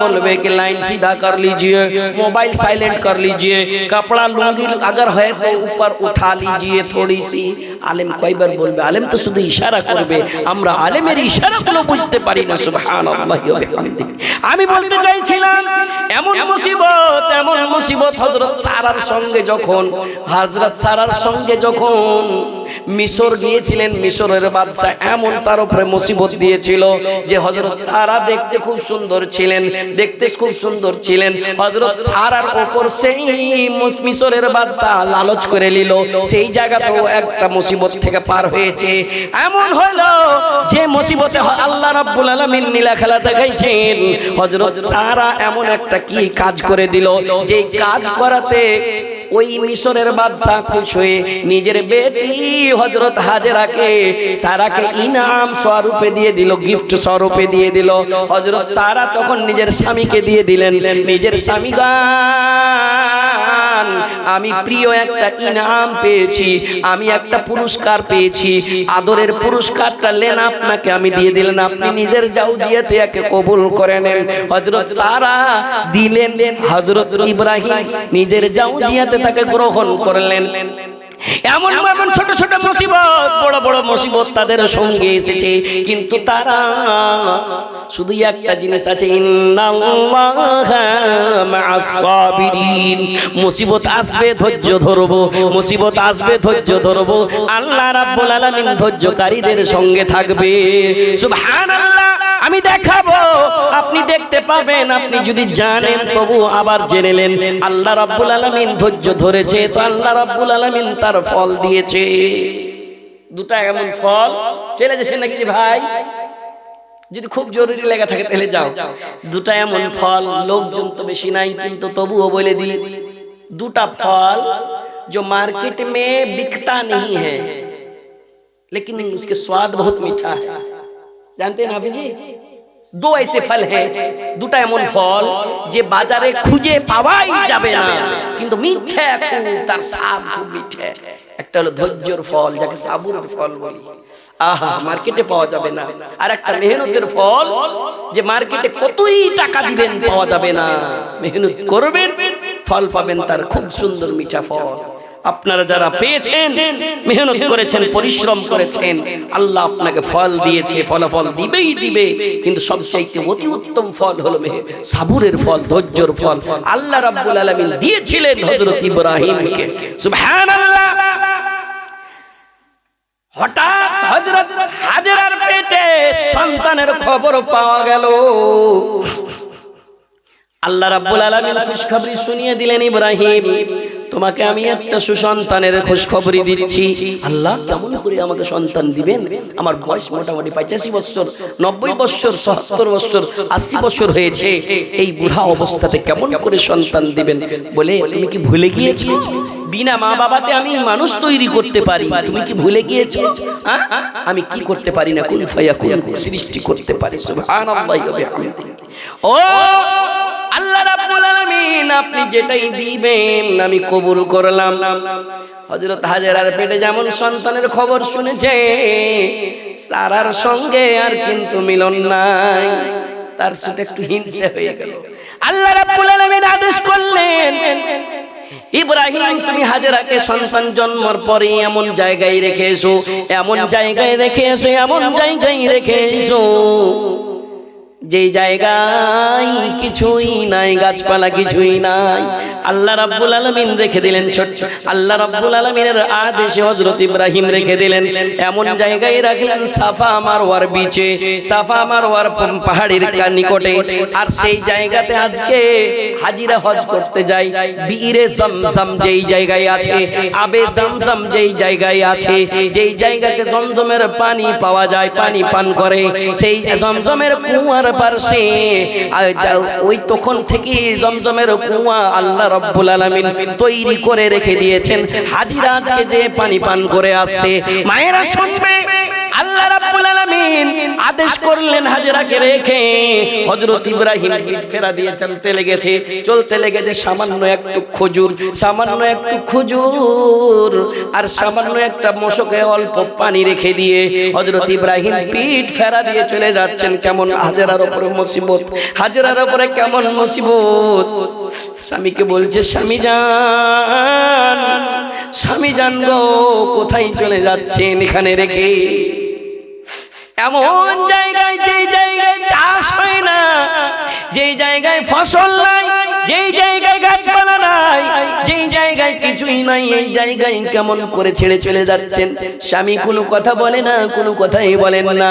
बोलवे कि लाइन सीधा कर लीजिए मोबाइल साइलेंट कर लीजिए कपड़ा लुंगी अगर है तो ऊपर उठा लीजिए थोड़ी सी আলেম কয়বার বলবে আলেম তো শুধু ইশারা করবে আমরা আলেমের ইশারাগুলো বুঝতে পারি না সুবহানাল্লাহি ওয়া বিহামদিহি আমি বলতে চাইছিলাম এমন মুসিবত এমন মুসিবত হযরত সারার সঙ্গে যখন হযরত সারার সঙ্গে যখন মিশর গিয়েছিলেন, মিশরের বাদশা এমন তার উপরে মুসিবত দিয়েছিল যে হযরত সারা দেখতে খুব সুন্দর ছিলেন, দেখতে খুব সুন্দর ছিলেন। হযরত সারার উপর সেই মিশরের বাদশা লালচ করে নিল। সেই জায়গাতেও একটা মুসিবত থেকে পার হয়েছে। এমন হলো যে মুসিবতে আল্লাহ রাব্বুল আলামিন নীলা খেলা দেখাইছেন। হযরত সারা এমন একটা কি কাজ করে দিল? যে কাজ করাতে ওই মিশরের বাদশা খুশ হয়ে নিজের বেটি হজরত হাজেরাকে সারাকে ইনাম স্বরূপে দিয়ে দিল, গিফট স্বরূপে দিয়ে দিল। হজরত সারা তখন নিজের স্বামীকে দিয়ে দিলেন, নিজের স্বামী গান আমি প্রিয় একটা ইনাম পেয়েছি, আমি একটা পুরস্কার পেয়েছি, আদরের পুরস্কারটা লেন আপনাকে, আমি দিয়ে দিলেন, আপনি নিজের জাউজিয়াতে একে কবুল করে নেন। হজরত সারা দিলেন হজরত ইব্রাহিম নিজের জাউজিয়াতে তাকে গ্রহণ করলেন। এমন এমন ছোট ছোট মুসিবত বড় বড় মুসিবত তাদের সঙ্গে এসেছে। কিন্তু তারা শুধু একটা জিনিস আছে মুসিবত আসবে ধৈর্য ধরবো মুসিবত আসবে ধৈর্য ধরবো আল্লাহ রাব্বুল আলামিন ধৈর্যকারীদের সঙ্গে থাকবে সুবহানাল্লাহ আমি দেখাবো আপনি দেখতে পাবেন আপনি যদি জানেন তবু আবার জেনে নেন আল্লাহ রাব্বুল আলামিন ধৈর্য ধরেছে তো আল্লাহ রাব্বুল আলামিন তার بکتا نہیں ہے لیکن اس کے سواد بہت میٹھا ہے جانتے ہیں حافظ جی দো এসে ফল হে দুটা এমন ফল যে বাজারে খুঁজে পাওয়াই যাবে না। কিন্তু মিঠে তার স্বাদ খুব মিঠে একটা হলো ধৈর্যর ফল যাকে সাবুরের ফল বলি। আহা মার্কেটে পাওয়া যাবে না। আর একটা মেহনতের ফল যে মার্কেটে কতই টাকা দিবেন পাওয়া যাবে না। মেহনত করবেন ফল পাবেন তার খুব সুন্দর মিঠা ফল। আপনারা যারা পেয়েছেন মেহনত করেছেন পরিশ্রম করেছেন আল্লাহ আপনাকে ফল দিয়েছে ফলাফল দিবেই দিবে। কিন্তু সবচাইতে অতি উত্তম ফল হলো মেহে সাবুরের ফল ধৈর্যর ফল। আল্লাহ রাব্বুল আলামিন দিয়েছিলেন হযরত ইব্রাহিমকে। সুবহানাল্লাহ। হঠাৎ হযরত হাজেরার পেটে সন্তানের খবর পাওয়া গেল। আল্লাহ রাব্বুল আলামিন খুশখবরি শুনিয়ে দিলেন ইব্রাহিম। তোমাকে আমি একটা সুসন্তানের খুশখবরি দিচ্ছি। আল্লাহ কেমন করে আমাকে সন্তান দিবেন? আমার বয়স মোটামুটি পঁচাশি বছর, নব্বই বছর, সত্তর বছর, আশি বছর হয়েছে। এই বুড়া অবস্থাতে কেমন করে সন্তান দিবেন? বলে, তুমি কি ভুলে গিয়েছো? বিনা মা বাবাতে আমি মানুষ তৈরি করতে পারি। তুমি কি ভুলে গিয়েছো? আমি কি করতে পারি না? কোন ফায়া কোন সৃষ্টি করতে পারি। সুবহানাল্লাহি ওয়া ও আল্লাহ রাব্বুল আলামিন আপনি যেটাই দিবেন আমি কবুল করলাম। হযরত হাজেরার পেটে যেমন সন্তানের খবর শুনেছে, সারার সঙ্গে আর কিন্তু মিলন নাই। তার সাথে একটু হিংসা হয়ে গেল। আল্লাহ রাব্বুল আদেশ করলেন, ইব্রাহিম, তুমি হাজেরাকে সন্তান জন্মর পরে এমন জায়গায় রেখে এসো, এমন জায়গায় রেখে এসো, এমন জায়গায় রেখে এসো। যেই জায়গায় কিছুই নাই, গাছপালা কিছুই নাই, আল্লাহ রাব্বুল আলামিন রেখে দিলেন ছোট আল্লাহ রাব্বুল আলামিনের আদেশে হযরত ইব্রাহিম রেখে দিলেন। এমন জায়গায় রাখলেন সাফা মারওয়ার বিচে সাফা মারওয়ার পাহাড়ের নিকটে। আর সেই জায়গাতে আজকে হাজিরা হজ করতে যাই, বীরে জমজম যেই জায়গায় আছে, আবে জমজম যেই জায়গায় আছে, যেই জায়গাতে জমজমের পানি পাওয়া যায়, পানি পান করে, সেই জমজমের কুয়ার পাশে সে ওই তখন থেকে জমজমের কুয়া আল্লাহ রব্বুল আলামিন তৈরি করে রেখে দিয়েছেন। হাজিরা আজকে যে পানি পান করে আসছে। মায়েরা শুনবে। আল্লাহ রাব্বুল আলামিন আদেশ করলেন হাজেরাকে রেখে। হযরত ইব্রাহিম পিঠ ফেরা দিয়ে চলতে লেগেছে। চলতে লেগেছে সামান্য একটু খজুর, সামান্য একটু খজুর, আর সামান্য একটা মশকে অল্প পানি রেখে দিয়ে হযরত ইব্রাহিম পিঠ ফেরা দিয়ে চলে যাচ্ছেন। কেমন হাজেরার উপরে মুসিবত, হাজেরার উপরে কেমন মুসিবত? স্বামীকে বলছে, স্বামী যান স্বামী যান গো, কোথায় চলে যাচ্ছেন এখানে রেখে? এমন জায়গায় যেই জায়গায় চাষ হয় না যেই জায়গায় ফসল নাই যেই জায়গায় গাছপালা নাই যেই জায়গায় কিছুই নাই এই জায়গায় কেমন করে ছেড়ে চলে যাচ্ছেন? স্বামী কোনো কথা বলে না কোনো কথাই বলেন না।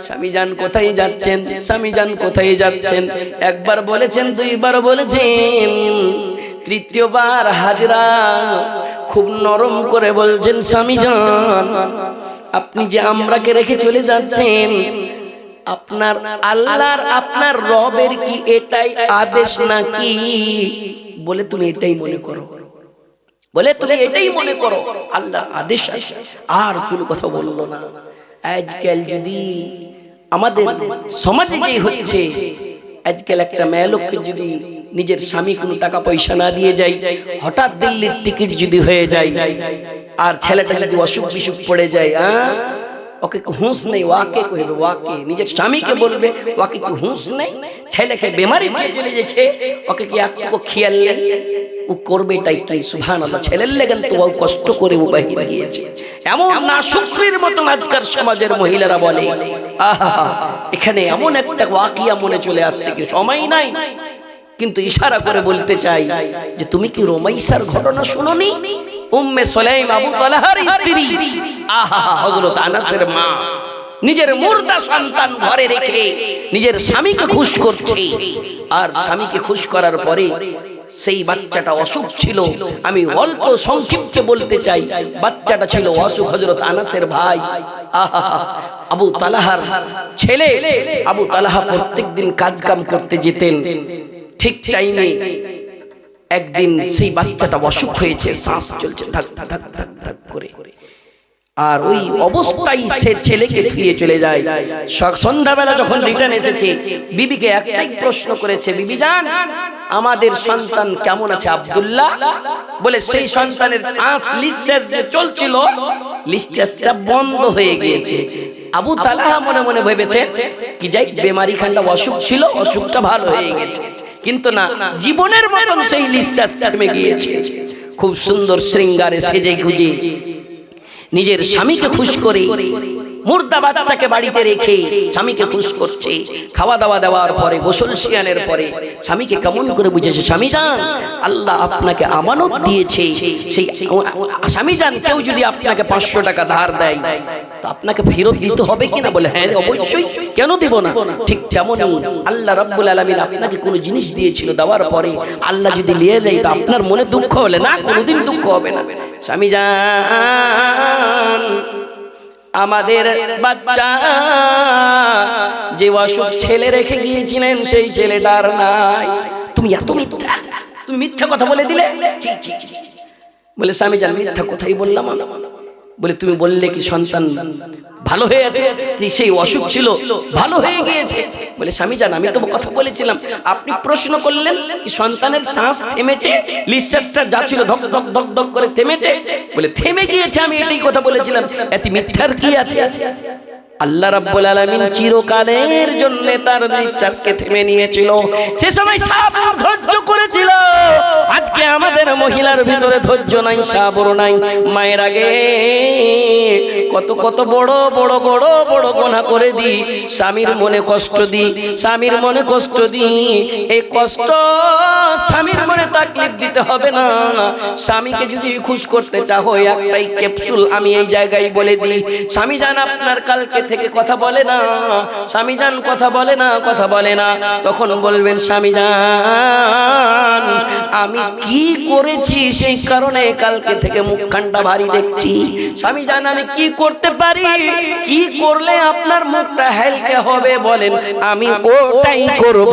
স্বামী যান কোথায় যাচ্ছেন? স্বামী যান কোথায় যাচ্ছেন? একবার বলেছেন দুইবার বলেছেন। তৃতীয়বার হাজরা খুব নরম করে বলছেন স্বামী যান। আপনি যে আমরাকে রেখে চলে যাচ্ছেন আপনার আল্লাহর আপনার রবের কি এটাই আদেশ নাকি? বলে তুমি এটাই মনে করো। বলে তুমি এটাই মনে করো। আল্লাহ আদেশ আছে। আর কোনো কথা বলল না। আজকাল যদি আমাদের সমাজে যে হচ্ছে আজকাল একটা মেয়ে লোককে যদি নিজের স্বামী কোনো টাকা পয়সা না দিয়ে যায়, হঠাৎ দিল্লির টিকিট যদি হয়ে যায়, আর ছেলেটা যদি অসুখ বিসুখ পড়ে যায়, আহ? ওকে হুঁশ নেই ওয়াকে কইবে ওয়াকে নিজের স্বামীকে বলবে ওকে কি হুঁশ নেই। ছেলেকে বেমারি দিয়ে চলে গেছে ওকে কি একটু খেয়াল নেই। ও করবে এটাই তাই সুভান আল্লাহ ছেলের লেগেন তো ও কষ্ট করে ও বাহিরে গিয়েছে। এমন না শুক্রির মতন আজকাল সমাজের মহিলারা বলে। আহা এখানে এমন একটা ওয়াকিয়া মনে চলে আসছে কি সময় নাই। কিন্তু ইশারা করে বলতে চাই যে তুমি কি রোমাইসার ঘটনা শুনোনি? উম্মে সোলাইম আবু তালহার স্ত্রী। আহা, হযরত আনাসের মা। নিজের মুর্দা সন্তান ঘরে রেখে নিজের স্বামীকে খুশ করছে। আর স্বামীকে খুশ করার পরে সেই বাচ্চাটা অসুখ ছিল। আমি অল্প সংক্ষিপ্তে বলতে চাই, বাচ্চাটা ছিল অসুখ হজরত আনাসের ভাই। আহা, আবু তালাহার ছেলে। আবু তালাহা প্রত্যেকদিন কাজ কাম করতে যেতেন। ঠিক টাইমে একদিন সেই বাচ্চাটা অসুখ হয়েছে শ্বাস চলছে ধাক ধাক ধাক ধাক করে। আর ওই অবস্থায় সে ছেলেকে ধুয়ে চলে যায়। সন্ধ্যাবেলা যখন রিটার্ন এসেছে, বিবিকে একটাই প্রশ্ন করেছে, বিবি জান, আমাদের সন্তান কেমন আছে, আব্দুল্লাহ? বলে, সেই সন্তানের শ্বাস লিস্টেস যে চলছিল লিস্টেসটা বন্ধ হয়ে গিয়েছে। আবু তালাহা মনে মনে ভেবেছে, কি যাই বেমারি খানটা অসুখ ছিল, অসুখটা ভালো হয়ে গেছে। কিন্তু না, জীবনের মতন সেই লিস্টেস থেমে গিয়েছে। খুব সুন্দর শৃঙ্গারে সেজে গুজে নিজের স্বামীকে খুশ করে মুর্দা বাচ্চাকে বাড়িতে রেখে স্বামীকে খুশ করছে। খাওয়া দাওয়া দেওয়ার পরে, গোসল শিয়ানের পরে স্বামীকে কেমন করে বুঝেছে, স্বামী যান, আল্লাহ আপনাকে আমানত দিয়েছে। সেই স্বামী যান, কেউ যদি আপনাকে পাঁচশো টাকা ধার দেয়, তো আপনাকে ফেরত দিতে হবে কিনা? বলে হ্যাঁ অবশ্যই, কেন দিব না? ঠিক তেমনই আল্লাহ রাব্বুল আলামিন আপনাকে কোনো জিনিস দিয়েছিল দেওয়ার পরে, আল্লাহ যদি নিয়ে দেয়, তো আপনার মনে দুঃখ হলে না, কোনোদিন দুঃখ হবে না। স্বামী যান আমাদের বাচ্চা যে অসুখ ছেলে রেখে গিয়েছিলেন, সেই ছেলেটার নাই তুমি এত মিথ্যা তুমি মিথ্যা কথা বলে দিলে। বলে স্বামী জান মিথ্যা কথাই বললাম আমি। বলে, তুমি বললে কি সন্তান ভালো হয়ে আছে? সেই অসুখ ছিল, ভালো হয়ে গিয়েছে। বলে, স্বামী জান, আমি তো কথা বলেছিলাম। আপনি প্রশ্ন করলেন কি সন্তানের শ্বাস থেমেছে? নিঃশ্বাসটা যা ছিল ধক ধক ধক ধক করে থেমেছে? বলে, থেমে গিয়েছে, আমি এটাই কথা বলেছিলাম। এত মিথ্যার কি আছে? আল্লাহ রাব্বুল আলামিন চিরকালের জন্য তার নিঃশ্বাসকে থেমে নিয়েছিল। সে সময় সাবর ধৈর্য করেছিল। আজকে আমাদের মহিলার ভিতরে ধৈর্য নাই, সাবর নাই। মায়ের আগে কত কত বড় বড় বড় বড় গোনা করে দি, স্বামীর মনে কষ্ট দি, স্বামীর মনে কষ্ট দি। এই কষ্ট স্বামীর মনে তাকলিফ দিতে হবে না। স্বামীকে যদি খুশ করতে চাও, একটাই ক্যাপসুল আমি এই জায়গায় বলে দিই। স্বামী জান, আপনার কালকে থেকে কথা বলে না স্বামী জান কথা বলে না, কথা বলে না। তখন বলবেন স্বামী জান আমি কি করেছি সেই কারণে কালকে থেকে মুখখানটা ভারী দেখছি। স্বামী জান আমি কি করতে পারি? কি করলে আপনার মুখটা হেলকে হবে বলেন। আমি ওটাই করব।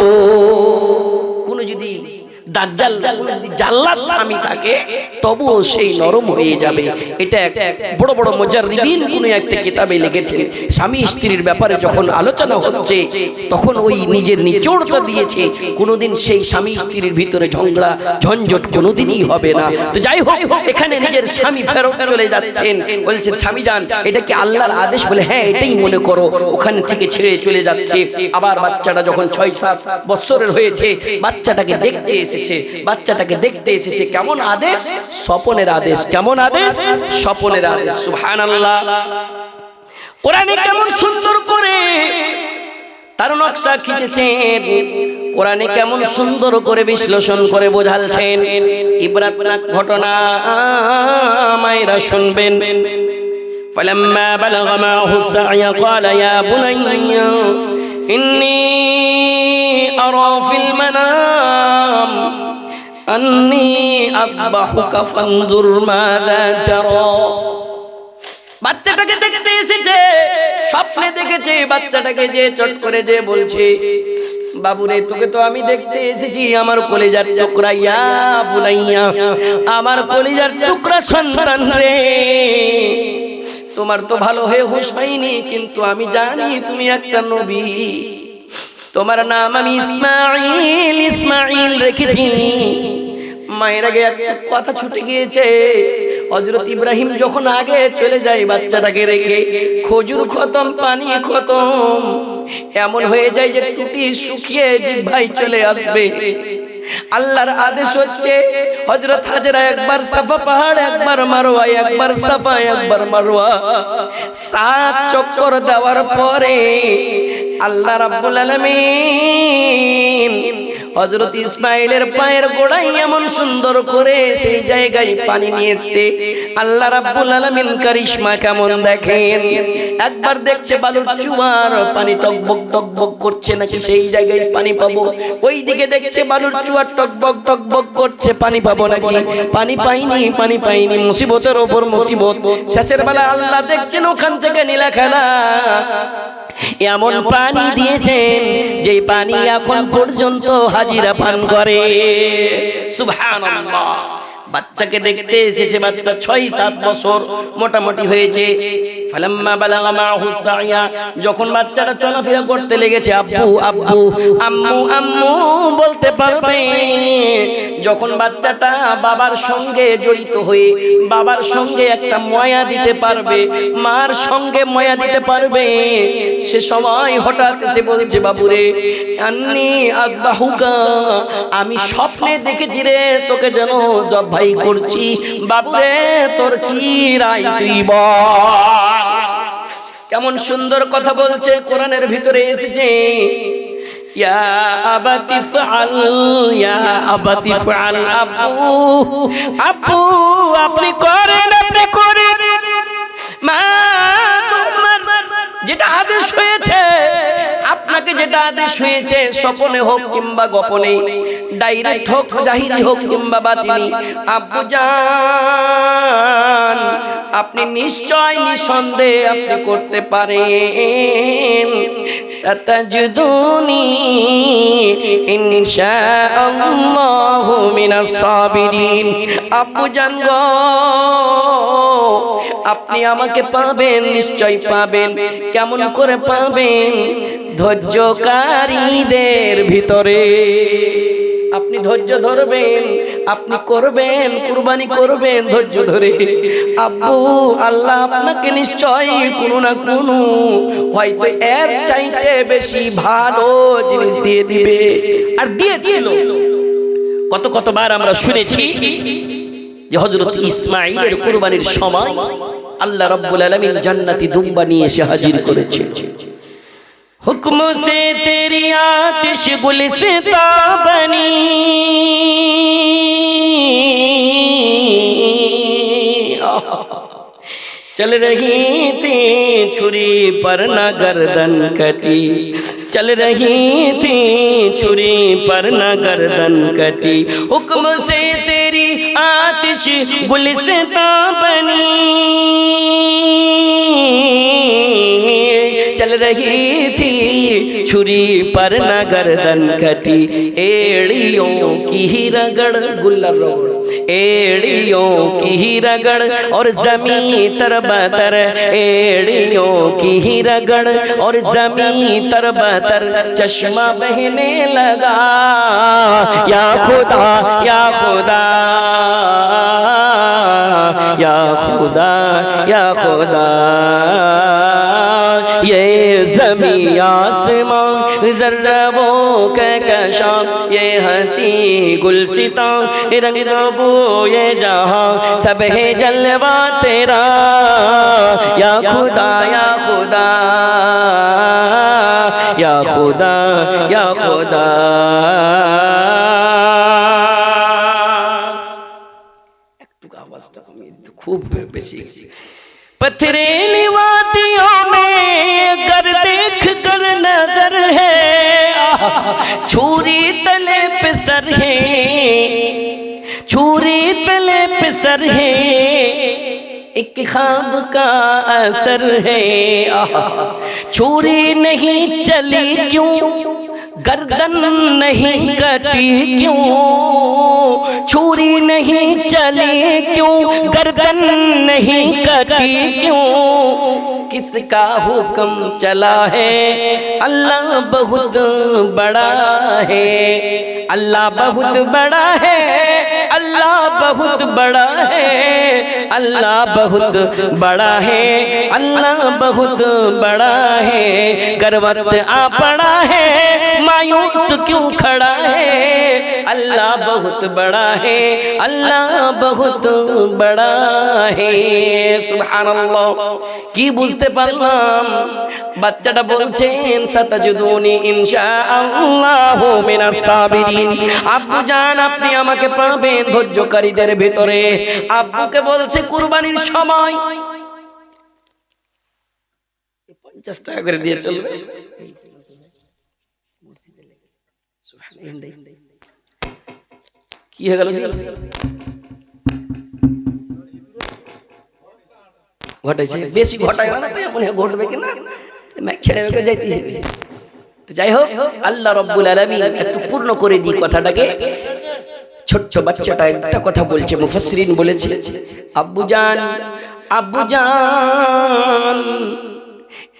কোনোদিন সেই স্বামী স্ত্রীর ভিতরে ঝগড়া, ঝঞ্ঝট কোনোদিনই হবে না। তো যাই হোক, এখানে নিজের স্বামী ফেরত চলে যাচ্ছেন। বলছেন স্বামী যান, এটা কি আল্লাহর আদেশ? বলে হ্যাঁ এটাই মনে করো। ওখানে থেকে ছেড়ে চলে যাচ্ছে। আবার বাচ্চাটা যখন ছয়, সাত বছরের হয়েছে, বাচ্চাটাকে দেখতে এসেছে বাচ্চাটাকে দেখতে এসেছে কেমন আদেশ স্বপনের আদেশ কেমন আদেশ স্বপনের আদেশ সুবহানাল্লাহ কোরআনে কেমন সুন্দর করে তার নকশা খিচেছেন কোরআনে কেমন সুন্দর করে বিশ্লেষণ করে বোঝালছেন ইব্রাতনাক ঘটনা মায়েরা শুনবেন فلما بلغ معه السعي قال يا بني إني أرى في المنام أني أذبحك فانظر ماذا ترى বাচ্চাটাকে দেখতে এসেছে স্বপ্নে দেখেছে বাচ্চাটাকে যে চট করে যে বলছে বাবুরে তোকে তো আমি দেখতে এসেছি আমার কলেজার টুকরা ইয়া বুলাইয়া আমার কলেজার টুকরা সন্তান রে তোমার তো ভালো হয়ে হুশ হয়নি কিন্তু আমি জানি তুমি একটা নবী তোমার নাম আমি ইসমাইল ইসমাইল রেখেছি। মায়ের আগে একটা কথা ছুটে গিয়েছে। হজরত ইব্রাহিম যখন আগে চলে যায়, বাচ্চাটাকে রেখে খজুর খতম, পানি খতম। এমন হয়ে যায় যে টুটি শুকিয়ে ভাই চলে আসবে। আল্লাহর আদেশ হচ্ছে হজরত হাজরা একবার সাফা পাহাড় একবার মারোয়া একবার সাফা একবার মারোয়া সাত চক্কর দেওয়ার পরে আল্লাহ রাব্বুল আলামিন হজরত ইসমাইলের পায়ের গোড়াই এমন সুন্দর করে সেই জায়গায় পানি নিয়ে এসছে আল্লাহ রাব্বুল আলামিন কারিশমা কেমন দেখেন? একবার দেখছে বালুর চুয়ার, পানি টকবক টকবক করছে, নাকি সেই জায়গায় পানি পাবো? ওই দিকে দেখছে বালুর চুয়ার টকবক টকবক করছে, পানি পাবো নাকি? পানি পাইনি পানি পাইনি, মুসিবতের ওপর মুসিবত। শেষের বেলা আল্লাহ দেখছেন ওখান থেকে নীলা খেলা এমন পানি দিয়েছেন যে পানি এখন পর্যন্ত হাজিরা পান করে। বাচ্চাকে দেখতে এসেছে বাচ্চা ছয় সাত বছর মোটামুটি হয়েছে। ফালাম্মা বালাগা মাহু সাইয়া, যখন বাচ্চাটা চলাফেরা করতে লেগেছে, আব্বু আব্বু, আম্মু আম্মু বলতে পারবে। যখন বাচ্চাটা বাবার সঙ্গে জড়িত হয়ে, বাবার সঙ্গে একটা ময়া দিতে পারবে, মার সঙ্গে ময়া দিতে পারবে, সে সময় হঠাৎ এসে বলছে, বাবুরে, আন্নি আদবাহুকা, আমি স্বপ্নে দেখেছি রে, তোকে যেন জব ভাই করছি। বাবুরে, তোর কি রায় তুই বল? কেমন সুন্দর কথা বলছে কোরআনের ভিতরে এসেছে, ইয়া ইয়া আপু আপু আপনি করেন আপনি করেন। মা যেটা আদেশ হয়েছে আপনাকে যেটা আদেশ হয়েছে, স্বপনে হোক কিংবা গোপনে ডাইরেক্ট হোক জাহিরি হোক কিংবা বাতিনি আব্বু জান, আপনি নিশ্চয় নিঃসন্দেহে আপনি করতে পারেন। সাতাজুদুনি ইনশাআল্লাহু মিনাস সাবিরিন। আব্বু জান গো, আপনি আমাকে পাবেন, নিশ্চয় পাবেন, কেমন করে পাবেন? ধৈর্যকারীদের ভিতরে। আপনি ধৈর্য ধরবেন, আপনি করবেন, কুরবানি করবেন ধৈর্য ধরে। আব্বু, আল্লাহ আপনাকে নিশ্চয় কোনো না কোনো হয়তো এর চাইতে বেশি ভালো জিনিস দিয়ে দিবে। আর দিয়েছিল। কত কতবার আমরা শুনেছি যে হজরত ইসমাইলের কুরবানির সময় আল্লাহ রব্বুল আলামিন জান্নাতি দুম্বা নিয়ে এসে হাজির করেছে। حکم سے تیری آتش گل بنی۔ چل رہی تھی چھری پر نہ گردن کٹی۔ چل رہی تھی چھری پر نہ گردن کٹی۔ حکم سے تیری آتش گل بنی۔ چل رہی تھی۔ چھری پر نہ گردن کٹی۔ ایڑیوں کی ہی رگڑ گلر۔ رو ایڑیوں کی ہی رگڑ اور زمین تر بہتر ایڑیوں کی ہی رگڑ اور زمین تر بہتر چشمہ بہنے لگا۔ یا خدا یا خدا۔ یا خدا یا خدا۔ یہ زمین آسمان زرزبوں کے کشان یہ ہنسی گلستاں رنگ ربو یہ جہاں سب ہے جلوہ تیرا یا خدا یا خدا یا خدا یا خدا۔ خوب پتھریلی وادیوں میں اگر دیکھ کر نظر ہے چھوری تلے پہ سر ہے۔ چھوری تلے پہ سر ہے۔ ایک خواب کا اثر ہے۔ چھوری نہیں چلی کیوں؟ گردن نہیں کٹی کیوں؟ چھوری نہیں چلی کیوں؟ گردن نہیں کٹی کیوں؟ کس کا حکم چلا ہے؟ اللہ بہت بڑا ہے۔ اللہ بہت بڑا ہے۔ اللہ بہت بڑا ہے، اللہ بہت بڑا ہے، اللہ بہت بڑا ہے، کروت آ پڑا ہے، مایوس کیوں کھڑا ہے، اللہ بہت بڑا ہے، اللہ بہت بڑا ہے، سبحان اللہ، کی بوزتے پر اللہ বাচ্চাটা বলছেন সাতাজুদুনি ইনশাআল্লাহু মিনাস সাবিরিন। আব্বু জান, আপনি আমাকে পাবেন ধৈর্যকারীদের ভিতরে। আব্বুকে বলছে, কুরবানির সময় পঞ্চাশ টাকা করে দিয়ে চলবে। কি হয়ে গেল ঘটেছে বেশি ঘটায় না তো মনে ঘটবে কিনা ছেড়ে বেঁকে যাইতে হবে। তো যাই হোক আল্লাহ রব্বুল আলামিন একটু পূর্ণ করে দিই কথাটাকে। ছোট্ট বাচ্চাটা একটা কথা বলছে মুফাসসিরিন বলেছে আব্বুজান আব্বু জান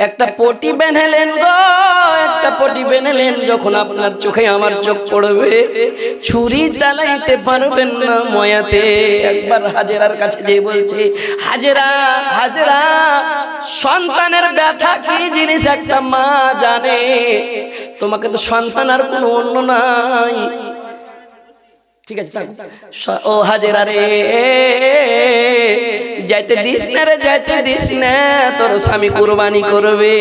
একটা পটি বেঁধেলেন গো, একটা পটি বেঁধেলেন যখন আপনার চোখে আমার চোখ পড়বে। ছুরি চালাইতে পারবেন না ময়াতে। একবার হাজেরার কাছে যে বলছে, হাজেরা হাজেরা, সন্তানের ব্যথা কি জিনিস একটা মা জানে? তোমাকে তো সন্তান আর কোনো অন্য নাই। ঠিক আছে ও হাজেরা রে যাইতে দিস না রে যাইতে দিস না তোর স্বামী কুরবানি করবে।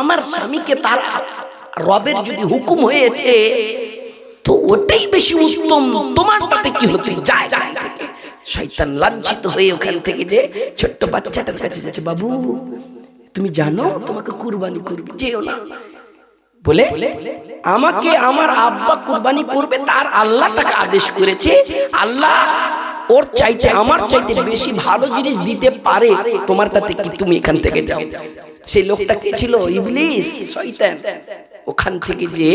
আমার স্বামীকে তার রবের যদি হুকুম হয়েছে তো ওটাই বেশি উত্তম। তোমার তাতে কি হতে? যায় শয়তান লাঞ্ছিত হয়ে ওখান থেকে যে ছোট্ট বাচ্চাটার কাছে যাচ্ছে বাবু তুমি জানো তোমাকে কুরবানি করবে। যেও না। বলে, আমাকে আমার আব্বা কুরবানি করবে, তার আল্লাহ তাকে আদেশ করেছে। আল্লাহ ওর চাইতে, আমার চাইতে বেশি ভালো জিনিস দিতে পারে। তোমার তাতে কি তুমি এখান থেকে যাও? সেই লোকটা কে ছিল? ইবলিস, শয়তান। ওখান থেকে যে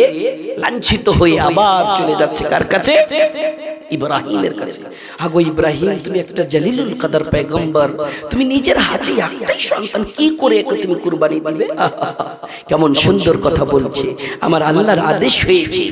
লাঞ্ছিত হয়ে আবার চলে যাচ্ছে কার কাছে? ইব্রাহিমের কাছে। আগো ইব্রাহিম তুমি একটা জালিলুল কাদার পেগম্বর তুমি নিজের হাতে একটাই সন্তান কি করে একে তুমি কুরবানি দিবে? কেমন সুন্দর কথা বলছে। আমার আল্লাহর আদেশ হয়েছে।